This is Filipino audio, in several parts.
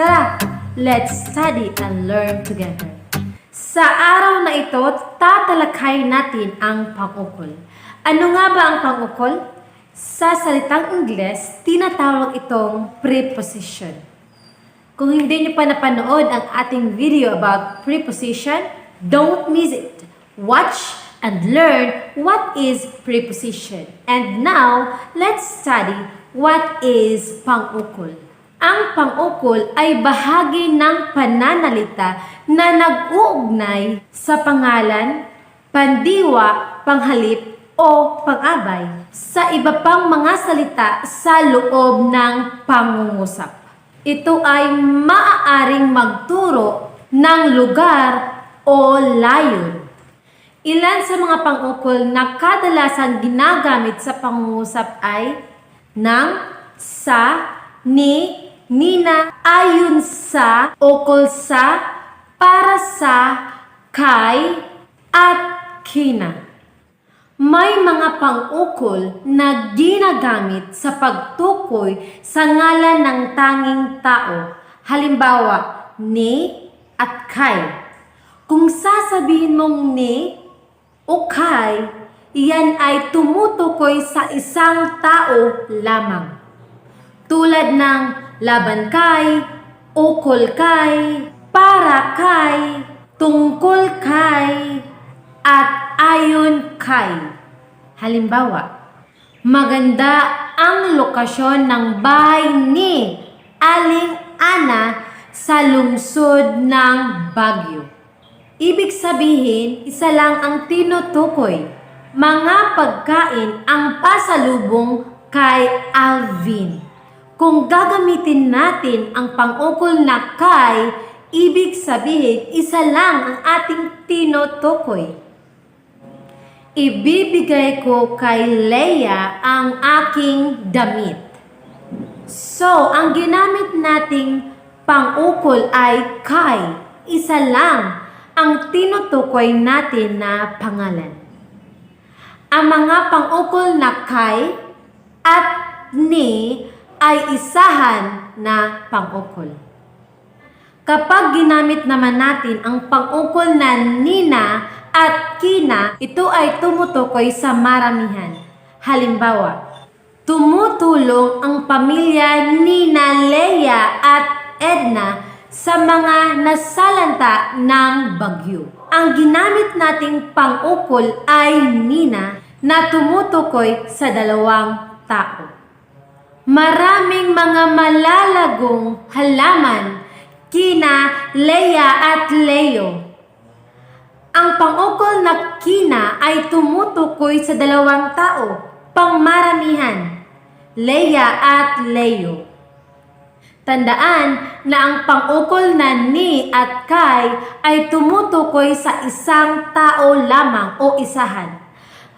Tara, let's study and learn together. Sa araw na ito, tatalakay natin ang pangukol. Ano nga ba ang pangukol? Sa salitang Ingles, tinatawag itong preposition. Kung hindi nyo pa napanood ang ating video about preposition, don't miss it. Watch and learn what is preposition. And now, let's study what is pangukol. Ang pangukol ay bahagi ng pananalita na nag-uugnay sa pangalan, pandiwa, panghalip, o pang-abay sa iba pang mga salita sa loob ng pangungusap. Ito ay maaaring magturo ng lugar o layon. Ilan sa mga pangukol na kadalasan ginagamit sa pangungusap ay ng, sa, ni, nina, ayon sa, ukol sa, para sa, kay, at kina. May mga pang-ukol na ginagamit sa pagtukoy sa ngalan ng tanging tao. Halimbawa, ni at kay. Kung sasabihin mong ni o kay, iyan ay tumutukoy sa isang tao lamang. Tulad ng laban kay, ukol kay, para kay, tungkol kay, at ayon kay. Halimbawa, maganda ang lokasyon ng bahay ni Aling Ana sa lungsod ng Baguio. Ibig sabihin, isa lang ang tinutukoy. Mga pagkain ang pasalubong kay Alvin. Kung gagamitin natin ang pangukol na kay, ibig sabihin, isa lang ang ating tinutukoy. Ibibigay ko kay Leia ang aking damit. So, ang ginamit nating pangukol ay kay. Isa lang ang tinutukoy natin na pangalan. Ang mga pangukol na kay at ni ay isahan na pangukol. Kapag ginamit naman natin ang pangukol na nina at kina, ito ay tumutukoy sa maramihan. Halimbawa, tumutulong ang pamilya ni na Leia at Edna sa mga nasalanta ng bagyo. Ang ginamit nating pangukol ay nina na tumutukoy sa dalawang tao. Maraming mga malalagong halaman kina Leia at Leo. Ang pangukol na kina ay tumutukoy sa dalawang tao, pangmaramihan, Leia at Leo. Tandaan na ang pangukol na ni at kay ay tumutukoy sa isang tao lamang o isahan.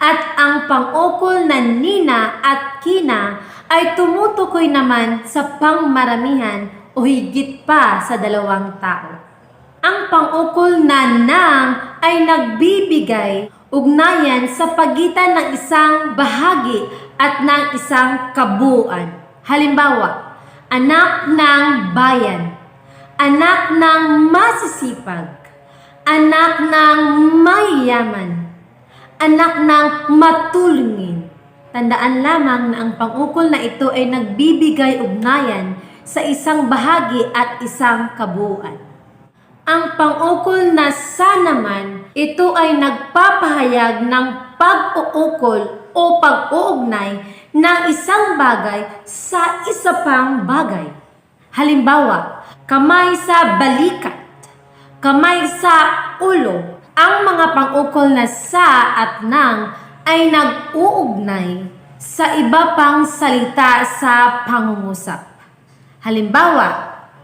At ang pangukol na nina at kina ay tumutukoy naman sa pangmaramihan o higit pa sa dalawang tao. Ang pangukol na nang ay nagbibigay ugnayan sa pagitan ng isang bahagi at ng isang kabuuan. Halimbawa, anak ng bayan, anak ng masisipag, anak ng mayaman, anak ng matulungin. Tandaan lamang na ang pangukol na ito ay nagbibigay ugnayan sa isang bahagi at isang kabuuan. Ang pangukol na sa naman, ito ay nagpapahayag ng pag-uukol o pag-uugnay ng isang bagay sa isa pang bagay. Halimbawa, kamay sa balikat, kamay sa ulo. Ang mga pangukol na sa at nang ay nag-uugnay sa iba pang salita sa pangungusap. Halimbawa,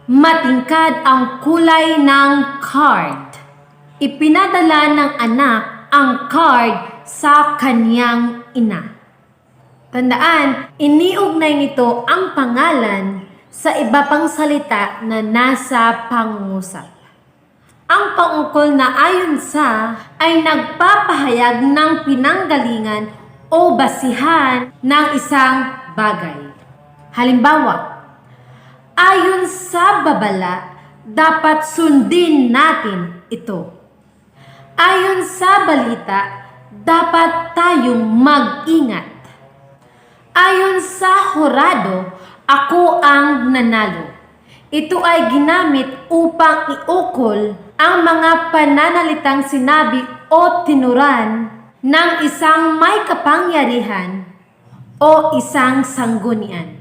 matingkad ang kulay ng card. Ipinadala ng anak ang card sa kanyang ina. Tandaan, iniugnay nito ang pangalan sa iba pang salita na nasa pangungusap. Ang pangukol na ayon sa ay nagpapahayag ng pinanggalingan o basihan ng isang bagay. Halimbawa, Ayon sa babala, dapat sundin natin ito. Ayon sa balita, dapat tayong mag-ingat. Ayon sa horado, ako ang nanalo. Ito ay ginamit upang iukol ang mga pananalitang sinabi o tinuran ng isang may kapangyarihan o isang sanggunian.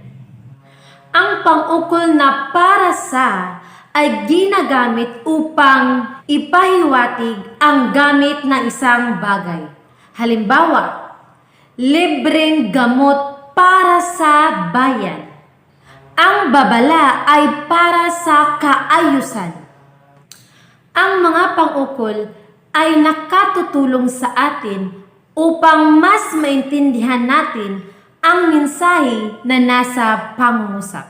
Ang pangukol na para sa ay ginagamit upang ipahiwatig ang gamit ng isang bagay. Halimbawa, libreng gamot para sa bayan. Ang babala ay para sa kaayusan. Ang mga pangukol ay nakatutulong sa atin upang mas maintindihan natin ang mensahe na nasa pangungusap.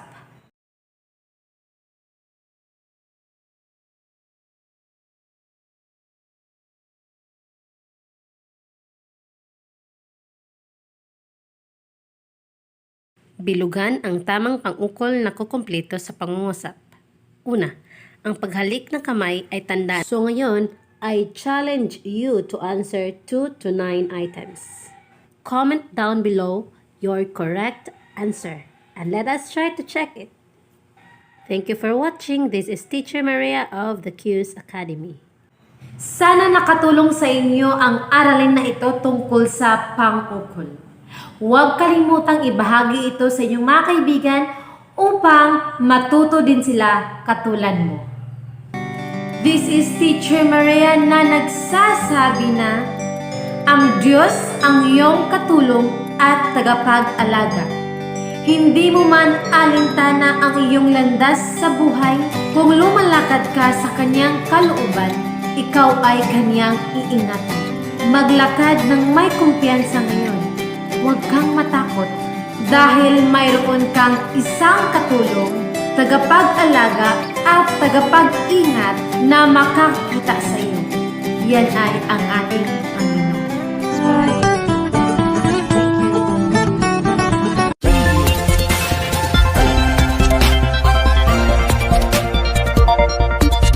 Bilugan ang tamang pangukol na kukumpleto sa pangungusap. Una, ang paghalik ng kamay ay tanda. So ngayon, I challenge you to answer 2 to 9 items. Comment down below your correct answer and let us try to check it. Thank you for watching. This is Teacher Maria of the Q's Academy. Sana nakatulong sa inyo ang aralin na ito tungkol sa pangukol. Huwag kalimutang ibahagi ito sa inyong mga kaibigan upang matuto din sila katulad mo. This is Teacher Maria na nagsasabi na ang Diyos ang iyong katulong at tagapag-alaga. Hindi mo man alintana ang iyong landas sa buhay kung lumalakad ka sa kanyang kalooban, ikaw ay kanyang iingatan. Maglakad ng may kumpiyansa ngayon. Huwag kang matakot dahil mayroon kang isang katulong, tagapag-alaga at tagapag-ingat na makakita sa iyo. Yan ay ang ating Panginoon.